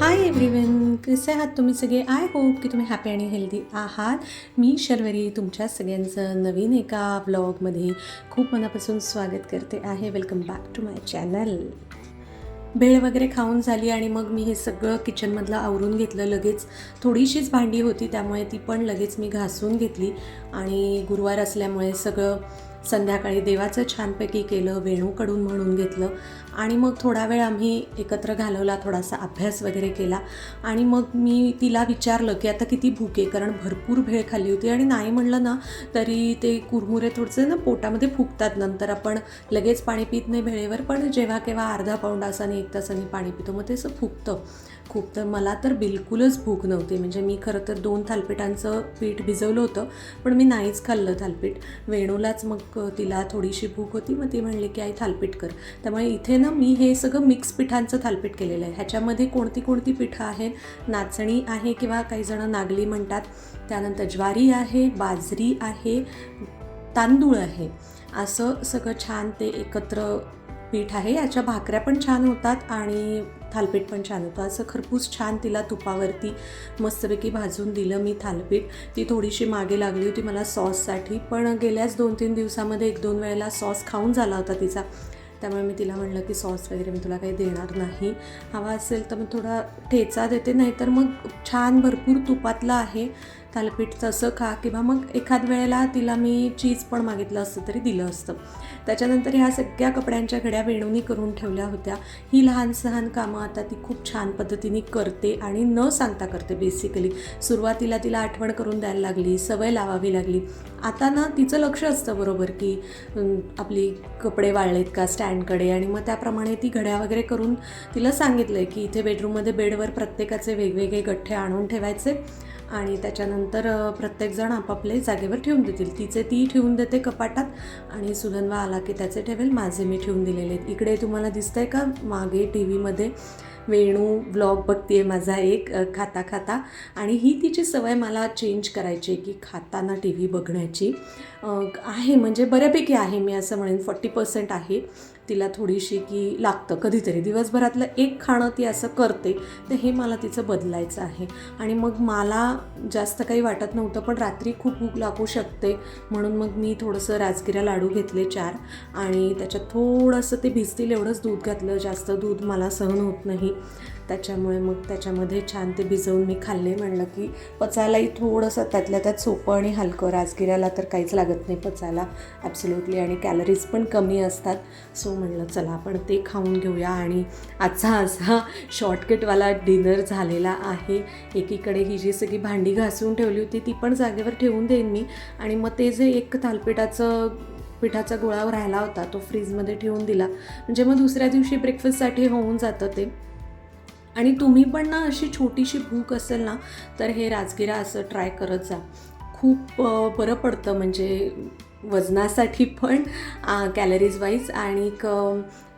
Hi everyone कसे आहात तुम्ही सगळे? आय होप की तुम्ही हॅपी आणि हेल्दी आहात. मी शर्वरी तुमच्या सगळ्यांचं नवीन एका ब्लॉगमध्ये खूप मनापासून स्वागत करते आहे. Welcome back to my channel भेळ वगैरे खाऊन झाली आणि मग मी हे सगळं किचनमधलं आवरून घेतलं. लगेच थोडीशीच भांडी होती त्यामुळे ती पण लगेच मी घासून घेतली. आणि गुरुवार असल्यामुळे सगळं संध्याकाळी देवाचं छानपैकी केलं वेणूकडून म्हणून घेतलं आणि मग थोडा वेळ आम्ही एकत्र घालवला थोडासा अभ्यास वगैरे केला आणि मग मी तिला विचारलं की आता किती भूक आहे? कारण भरपूर भेळ खाल्ली होती आणि नाही म्हणलं ना तरी ते कुरमुरे थोडंसं ना पोटामध्ये फुगतात नंतर आपण लगेच पाणी पित नाही भेळेवर. पण जेव्हा केव्हा अर्धा पाऊंड तासाने एक तासाने पाणी पितो मग ते असं फुगतं. खूप तर मला तर बिलकुलच भूक नव्हती. म्हणजे मी खरं तर दोन थालपीठांचं पीठ भिजवलं होतं पण मी नाहीच खाल्लं थालपीठ. वेणूलाच मग तिला थोडीशी भूक होती. मग ती म्हणली की आई थालपीठ कर. त्यामुळे इथे ना मी हे सगळं मिक्स पिठांचं थालपीठ केलेलं आहे. ह्याच्यामध्ये कोणती कोणती पिठं आहेत? नाचणी आहे किंवा काही जणं नागली म्हणतात. त्यानंतर ज्वारी आहे बाजरी आहे तांदूळ आहे. असं सगळं छान ते एकत्र पीठ आहे याच्या भाकऱ्या पण छान होतात आणि थालपीठ पण छान होतं. असं खरपूस छान तिला तुपावरती मस्तपैकी भाजून दिलं मी थालपीठ. ती थोडीशी मागे लागली होती मला सॉससाठी पण गेल्याच दोन तीन दिवसामध्ये एक दोन वेळेला सॉस खाऊन झाला होता तिचा. त्यामुळे मी तिला म्हणलं की सॉस वगैरे मी तुला काही देणार नाही. हवा असेल तर मग थोडा ठेचा देते नाहीतर मग छान भरपूर तुपातलं आहे. थालपीठ तसं खा किंवा मग एखाद वेळेला तिला मी चीज पण मागितलं असतं तरी दिलं असतं. त्याच्यानंतर ह्या सगळ्या कपड्यांच्या घड्या वेणूनी करून ठेवल्या होत्या. ही लहान सहान कामं आता ती खूप छान पद्धतीने करते आणि न सांगता करते बेसिकली सुरुवातीला तिला आठवण करून द्यायला लागली सवय लावावी लागली. आता ना तिचं लक्ष असतं बरोबर की आपली कपडे वाळलेत का स्टँडकडे आणि मग त्याप्रमाणे ती घड्या वगैरे करून तिला सांगितलं आहे की इथे बेडरूममध्ये बेडवर प्रत्येकाचे वेगवेगळे गठ्ठे आणून ठेवायचे. आणि त्याच्यानंतर प्रत्येकजण आपापले जागेवर ठेवून देतील. तिचे ती ठेवून देते कपाटात आणि सुगंधवा आला की त्याचे ठेवेल माझे मी ठेवून दिलेले आहेत. इकडे तुम्हाला दिसतंय का? मागे टी व्हीमध्ये वेणू ब्लॉग बघते माझा एक खाता खाता. आणि ही तिची सवय मला चेंज करायची आहे की खाताना टी व्ही बघण्याची आहे म्हणजे बऱ्यापैकी आहे मी असं म्हणेन फॉर्टी पर्सेंट आहे. तिला थोडीशी की लागतं कधीतरी. दिवसभरातलं एक खाणं ती असं करते तर हे मला तिचं बदलायचं आहे. आणि मग मला जास्त काही वाटत नव्हतं पण रात्री खूप भूक लागू शकते. म्हणून मग मी थोडंसं राजगिरा लाडू घेतले चार आणि त्याच्यात थोडंसं ते भिजतील एवढंच दूध घातलं. जास्त दूध मला सहन होत नाही. त्याच्यामुळे मग त्याच्यामध्ये छान ते भिजवून मी खाल्ले. म्हणलं की पचायलाही थोडंसं त्यातल्या त्यात सोपं आणि हलकं. राजगिऱ्याला तर काहीच लागत नाही पचायला. ॲब्सोल्युटली आणि कॅलरीज पण कमी असतात. सो म्हणलं चला आपण ते खाऊन घेऊया. आणि आजचा असा शॉर्टकटवाला डिनर झालेला आहे. एकीकडे ही जी सगळी भांडी घासून ठेवली होती ती पण जागेवर ठेवून देईन मी. आणि मग ते जे एक थालपिठाचं पिठाचा गोळा राहिला होता तो फ्रीजमध्ये ठेवून दिला. म्हणजे मग दुसऱ्या दिवशी ब्रेकफास्टसाठी होऊन जातं ते. आणि तुम्ही पण ना अशी छोटीशी भूक असेल ना तर हे राजगिरा असं ट्राय करत जा. खूप बरं पडतं म्हणजे वजनासाठी पण कॅलरीज वाईज आणि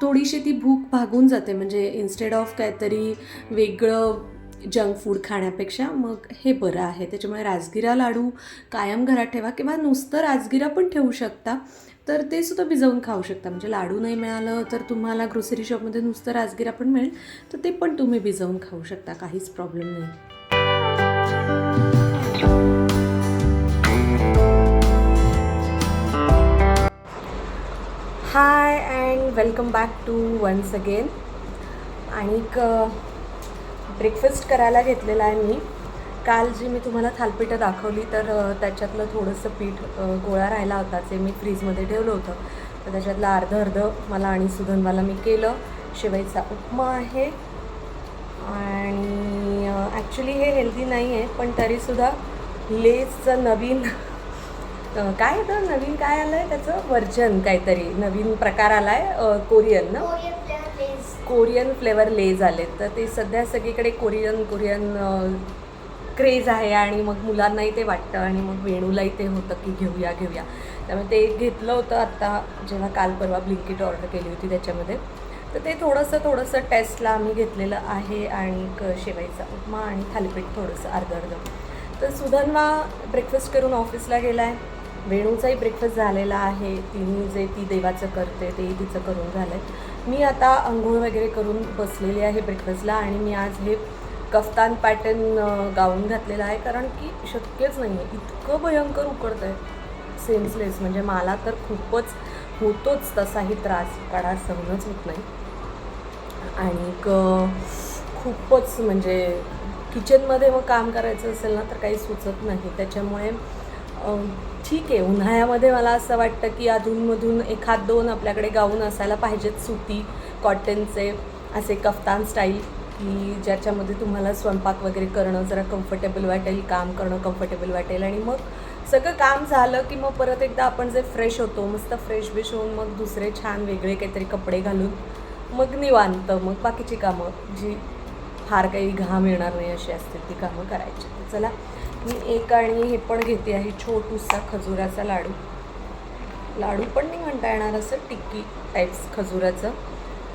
थोडीशी ती भूक भागून जाते. म्हणजे इन्स्टेड ऑफ काहीतरी वेगळं जंक फूड खाण्यापेक्षा मग हे बरं आहे. त्याच्यामुळे राजगिरा लाडू कायम घरात ठेवा किंवा नुसतं राजगिरा पण ठेवू शकता. तर ते सुद्धा भिजवून खाऊ शकता. म्हणजे लाडू नाही मिळालं तर तुम्हाला ग्रोसरी शॉपमध्ये नुसतं राजगिरा पण मिळेल तर ते पण तुम्ही भिजवून खाऊ शकता. काहीच प्रॉब्लेम नाही. Hi and welcome back to once again आणि ब्रेकफास्ट करायला घेतलेला आहे मी. काल जी मी तुम्हाला थालपीठं दाखवली तर त्याच्यातलं थोडंसं पीठ गोळा राहिला होता जे मी फ्रीजमध्ये ठेवलं होतं. तर त्याच्यातलं अर्धं अर्धं मला आणि सुगंधवाला मी केलं. शेवईचा उपमा आहे. आणि ॲक्च्युली हे हेल्दी नाही आहे पण तरीसुद्धा लेसचं नवीन काय येतं नवीन काय आलं आहे त्याचं? वर्जन काहीतरी नवीन प्रकार आला आहे कोरियन ना? Korean flavour Lay's Korean flavour Lay's आलेत. तर ते सध्या सगळीकडे कोरियन कोरियन क्रेज आहे आणि मग मुलांनाही ते वाटतं आणि मग वेणूलाही ते होतं की घेऊया घेऊया. त्यामुळे ते घेतलं होतं आत्ता जेव्हा काल परवा ब्लिंकिट ऑर्डर केली होती त्याच्यामध्ये. तर ते थोडंसं थोडंसं टेस्टला आम्ही घेतलेलं आहे आणि क- उपमा आणि थालीपीठ थोडंसं अर्ध अर्धं. तर सुधन्वा ब्रेकफास्ट करून ऑफिसला गेला आहे वेणूचाही ब्रेकफास्ट झालेला आहे. तिने जे ती देवाचं करते तेही तिचं करून झालं आहे मी आता आंघोळ वगैरे करून बसलेली आहे ब्रेकफास्टला आणि मी आज हे कफ्तान पॅटर्न गाऊन घातलेला आहे कारण की शक्यच नाही आहे इतकं भयंकर उकडतं आहे सेन्सलेस म्हणजे मला तर खूपच होतोच तसाही त्रास. काढा सहनच होत नाही. आणि खूपच म्हणजे किचनमध्ये मग काम करायचं असेल ना तर काही सुचत नाही. त्याच्यामुळे ठीक आहे. उन्हाळ्यामध्ये मला असं वाटतं की अधूनमधून एखाद दोन आपल्याकडे गाऊन असायला पाहिजेत सुती कॉटनचे असे कफ्तान स्टाईल की ज्याच्यामध्ये तुम्हाला स्वयंपाक वगैरे करणं जरा कम्फर्टेबल वाटेल काम करणं कम्फर्टेबल वाटेल आणि मग सगळं काम झालं की मग परत एकदा आपण जे फ्रेश होतो मस्त फ्रेश बिश होऊन मग दुसरे छान वेगळे काहीतरी कपडे घालून मग निवांत मग बाकीची कामं जी फार काही घाम येणार नाही अशी असतील ती कामं करायची. चला मी एक आणि हे पण घेते आहे छोटूसा खजुराचा लाडू. लाडू पण नाही म्हणता येणार असं टिक्की टाईप्स खजुराचं.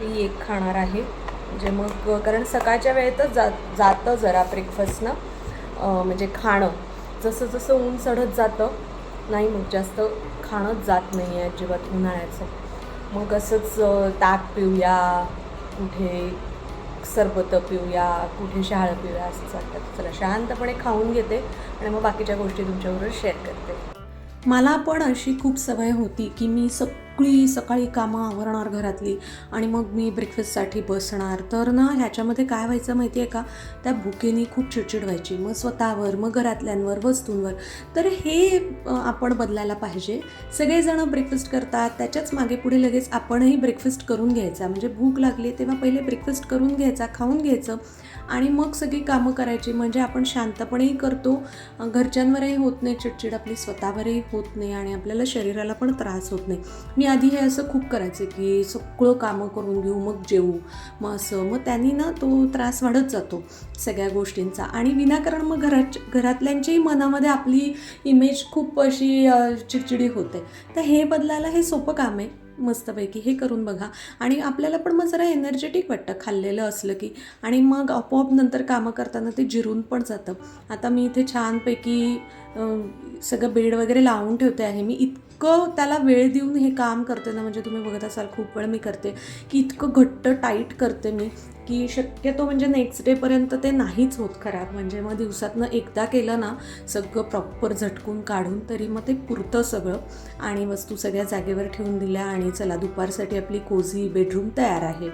ती एक खाणार आहे. म्हणजे मग कारण सकाळच्या वेळेतच जा जातं जरा ब्रेकफास्टनं म्हणजे खाणं. जसं जसं ऊन चढत जातं नाही मग जास्त खाणंच जात नाही आहे अजिबात उन्हाळ्याचं. मग असंच ताक पिऊया कुठे सरबतं पिऊया कुठे शहाळं पिऊया असंच वाटतं चला शांतपणे खाऊन घेते आणि मग बाकीच्या गोष्टी तुमच्याबरोबर शेअर करते. मला पण अशी खूप सवय होती की मी सगळी सकाळी कामं आवरणार घरातली आणि मग मी ब्रेकफास्टसाठी बसणार. तर ना ह्याच्यामध्ये काय व्हायचं माहिती आहे का? त्या भुकेने खूप चिडचिड व्हायची. मग स्वतःवर मग घरातल्यांवर वस्तूंवर. तर हे आपण बदलायला पाहिजे. सगळेजणं ब्रेकफास्ट करतात. त्याच्याच मागे पुढे लगेच आपणही ब्रेकफास्ट करून घ्यायचा. म्हणजे भूक लागली तेव्हा पहिले ब्रेकफास्ट करून घ्यायचा खाऊन घ्यायचं. आणि मग सगळी कामं करायची. म्हणजे आपण शांतपणेही करतो. घरच्यांवरही होत नाही चिडचिड आपली स्वतःवरही होत नाही आणि आपल्याला शरीराला पण त्रास होत नाही. मी आधी हे असं खूप करायचे की सगळं कामं करून घेऊ मग जेवू मग असं. मग त्यांनी ना तो त्रास वाढत जातो सगळ्या गोष्टींचा. आणि विनाकारण मग घरात घरातल्यांच्याही मनामध्ये आपली इमेज खूप अशी चिडचिडी होते. तर हे बदलायला हे सोपं काम आहे. मस्तपैकी हे करून बघा. आणि आपल्याला पण मग जरा एनर्जेटिक वाटतं खाल्लेलं असलं की. आणि मग आपोआप नंतर कामं करताना ते जिरून पण जातं. आता मी इथे छानपैकी सगळं बेड वगैरे लावून ठेवते आहे. मी इतकं त्याला वेळ देऊन हे काम करते ना म्हणजे तुम्ही बघत असाल खूप वेळ मी करते. की इतकं घट्ट टाईट करते मी. की शक्यतो म्हणजे नेक्स्ट डेपर्यंत ते नाहीच होत खराब. म्हणजे मग दिवसातनं एकदा केलं ना सगळं प्रॉपर झटकून काढून तरी मग ते पुरतं सगळं. आणि वस्तू सगळ्या जागेवर ठेवून दिल्या आणि चला दुपारसाठी आपली कोझी बेडरूम तयार आहे.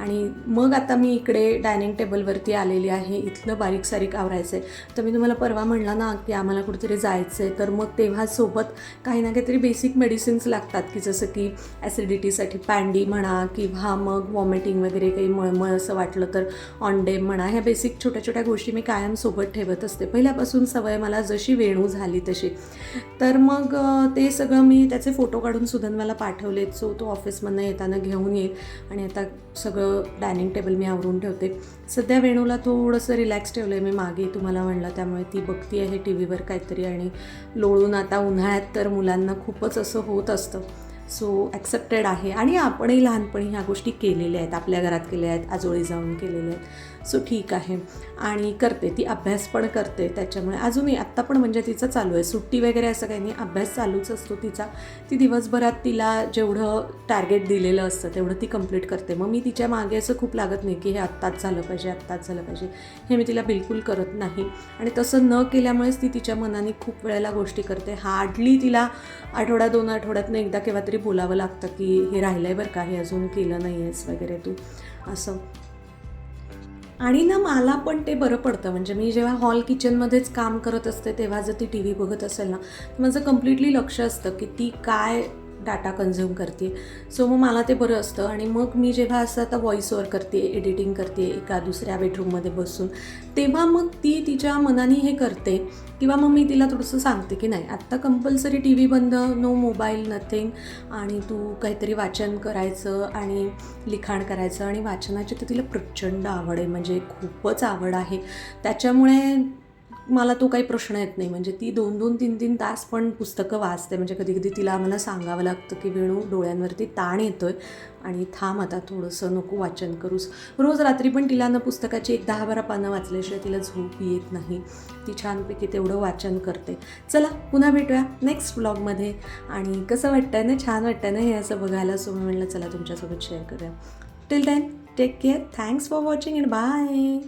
आणि मग आता मी इकडे डायनिंग टेबलवरती आलेली आहे. इथलं बारीक सारीक आवरायचं आहे तर मी तुम्हाला परवा म्हणला ना की आम्हाला कुठेतरी जायचं आहे तर मग तेव्हा सोबत काही ना काहीतरी बेसिक मेडिसिन्स लागतात की जसं की ॲसिडिटीसाठी पॅन्डी म्हणा किंवा मग वॉमिटिंग वगैरे काही मळमळ असं वाटलं तर ऑनडेम म्हणा. ह्या बेसिक छोट्या छोट्या गोष्टी मी कायम सोबत ठेवत असते. पहिल्यापासून सवय मला जशी वेणू झाली तशी. तर मग ते सगळं मी त्याचे फोटो काढून सुधन्वाला पाठवलेत. सो तो ऑफिसमधनं येताना घेऊन येईल. आणि आता सगळं डायनिंग टेबल मी आवरून ठेवते. सध्या वेणूला थोडंसं रिलॅक्स ठेवलं आहे मी. मागे तुम्हाला म्हणलं त्यामुळे ती बघती आहे टी व्हीवर काहीतरी आणि लोळून आता उन्हाळ्यात तर मुलांना खूपच असं होत असतं. सो ॲक्सेप्टेड आहे. आणि आपणही लहानपणी ह्या गोष्टी केलेल्या आहेत. आपल्या घरात केल्या आहेत आजोळी जाऊन केलेल्या आहेत. सो ठीक आहे. आणि करते ती अभ्यास पण करते त्याच्यामुळे अजूनही आत्ता पण म्हणजे तिचं चालू आहे. सुट्टी वगैरे असं काही नाही अभ्यास चालूच असतो तिचा. ती दिवसभरात तिला जेवढं टार्गेट दिलेलं असतं तेवढं ती कंप्लीट करते. मग मी तिच्यामागे असं खूप लागत नाही की हे आत्ताच झालं पाहिजे आत्ताच झालं पाहिजे. हे मी तिला बिलकुल करत नाही. आणि तसं न केल्यामुळेच ती तिच्या मनाने खूप वेळेला गोष्टी करते. हार्डली तिला आठवडा दोन आठवड्यातनं एकदा केव्हा तरी बोलावं लागतं की हे राहिलं आहे बरं का हे अजून केलं नाही आहेस वगैरे तू. असं. आणि ना मला पण ते बरं पडतं. म्हणजे मी जेव्हा हॉल किचनमध्येच काम करत असते तेव्हा जर ती टी व्ही बघत असेल ना माझं कम्प्लिटली लक्ष असतं की ती काय डाटा कन्झ्युम करते सो मग मला ते बरं असतं. आणि मग मी जेव्हा असं आता व्हॉइस ओवर करते एडिटिंग करते एका दुसऱ्या बेडरूममध्ये बसून तेव्हा मग ती तिच्या मनाने हे करते. किंवा मग मी तिला थोडंसं सांगते की नाही आत्ता कंपल्सरी टी व्ही बंद नो मोबाईल नथिंग आणि तू काहीतरी वाचन करायचं आणि लिखाण करायचं. आणि वाचनाची तर तिला प्रचंड आवड आहे. म्हणजे खूपच आवड आहे. त्याच्यामुळे मला तो काही प्रश्न येत नाही. म्हणजे ती दोन दोन तीन तीन तास पण पुस्तकं वाचते. म्हणजे कधी कधी तिला आम्हाला सांगावं लागतं की वेणू डोळ्यांवरती ताण येतो आहे आणि थांब आता थोडंसं नको वाचन करूस. रोज रात्री पण तिला ना पुस्तकाची एक दहा बारा पानं वाचल्याशिवाय तिला झोप येत नाही. ती छानपैकी तेवढं वाचन करते. चला पुन्हा भेटूया नेक्स्ट ब्लॉगमध्ये आणि कसं वाटतंय ना छान वाटतंय ना हे असं बघायला? सो म्हणलं चला तुमच्यासोबत शेअर करूया. Till then take care thanks for watching and bye